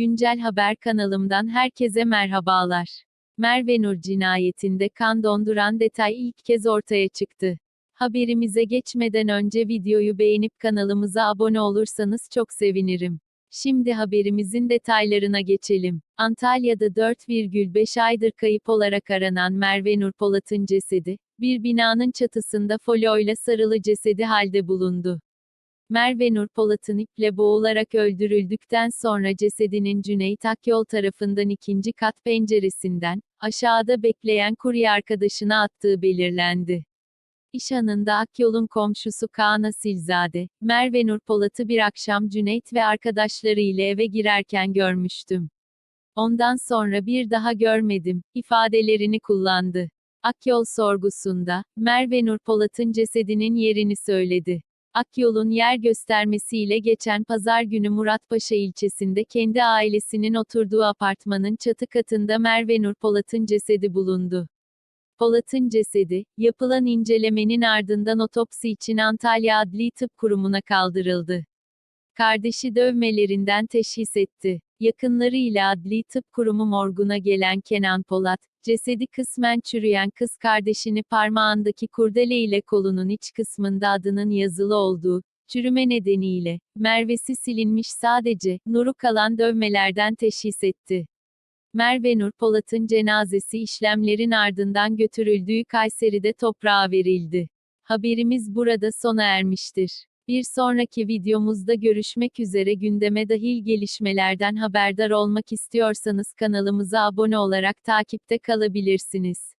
Güncel Haber kanalımdan herkese merhabalar. Merve Nur cinayetinde kan donduran detay ilk kez ortaya çıktı. Haberimize geçmeden önce videoyu beğenip kanalımıza abone olursanız çok sevinirim. Şimdi haberimizin detaylarına geçelim. Antalya'da 4,5 aydır kayıp olarak aranan Merve Nur Polat'ın cesedi, bir binanın çatısında folyoyla sarılı cesedi halde bulundu. Merve Nur Polat'ın iple boğularak öldürüldükten sonra cesedinin Cüneyt Akyol tarafından ikinci kat penceresinden, aşağıda bekleyen kurye arkadaşına attığı belirlendi. İş anında Akyol'un komşusu Kaan Asilzade, Merve Nur Polat'ı bir akşam Cüneyt ve arkadaşları ile eve girerken görmüştüm. Ondan sonra bir daha görmedim, ifadelerini kullandı. Akyol sorgusunda, Merve Nur Polat'ın cesedinin yerini söyledi. Akyol'un yer göstermesiyle geçen pazar günü Muratpaşa ilçesinde kendi ailesinin oturduğu apartmanın çatı katında Merve Nur Polat'ın cesedi bulundu. Polat'ın cesedi, yapılan incelemenin ardından otopsi için Antalya Adli Tıp Kurumu'na kaldırıldı. Kardeşi dövmelerinden teşhis etti. Yakınlarıyla Adli Tıp Kurumu morguna gelen Kenan Polat, cesedi kısmen çürüyen kız kardeşini parmağındaki kurdele ile kolunun iç kısmında adının yazılı olduğu, çürüme nedeniyle, Merve'si silinmiş sadece, Nur'u kalan dövmelerden teşhis etti. Merve Nur Polat'ın cenazesi işlemlerin ardından götürüldüğü Kayseri'de toprağa verildi. Haberimiz burada sona ermiştir. Bir sonraki videomuzda görüşmek üzere gündeme dahil gelişmelerden haberdar olmak istiyorsanız kanalımıza abone olarak takipte kalabilirsiniz.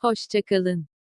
Hoşçakalın.